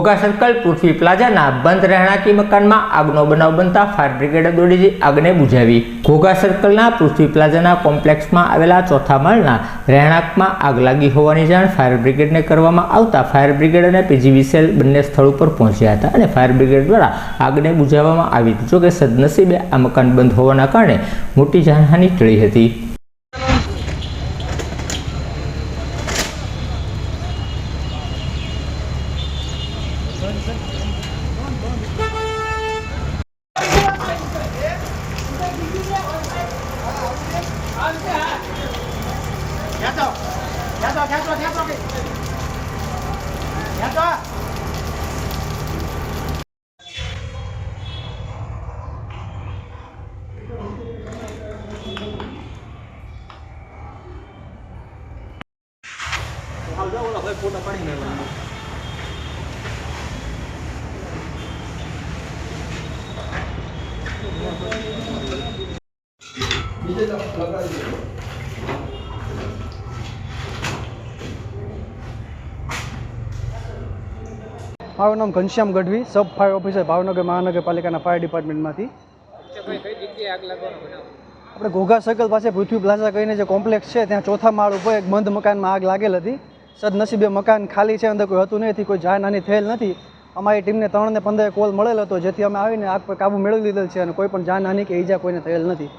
Ghogha circle પૃથ્વી પ્લાઝાના બંધ રહેણાંકી મકાનમાં આગનો બનાવ બનતા ફાયર બ્રિગેડે દોડી આગને બુઝાવી ઘોઘા સર્કલના પૃથ્વી પ્લાઝાના કોમ્પ્લેક્સમાં આવેલા ચોથા માળના રહેણાંકમાં આગ લાગી હોવાની જાણ ફાયર બ્રિગેડને કરવામાં આવતા ફાયર બ્રિગેડ અને પીજીવીસીએલ બંને સ્થળ ઉપર પહોંચ્યા હતા અને ફાયર બ્રિગેડ દ્વારા આગને બુઝાવવામાં આવી. હતી જોકે સદનસીબે આ મકાન બંધ હોવાના કારણે મોટી જાનહાની ટળી હતી. 好，让我老婆给我打电话。મારું નામ Ghanshyam Gadhvi sub fire officer Bhavnagar મહાનગરપાલિકાના ફાયર ડિપાર્ટમેન્ટમાંથી આપણે ઘોઘા સર્કલ પાસે પૃથ્વી પ્લાઝા કહીને જે કોમ્પ્લેક્સ છે, ત્યાં ચોથા માળ ઉપર એક બંધ મકાનમાં આગ લાગેલ હતી. સદનસીબે મકાન ખાલી છે, અંદર કોઈ હતું નહીં કોઈ જાનહાની થયેલ નથી. અમારી ટીમને ત્રણ ને પંદર કોલ મળેલ હતો, જેથી અમે આવીને આગ પર કાબુ મેળવી લીધેલ છે અને કોઈ પણ જાનહાની કે ઈજા કોઈને થયેલ નથી.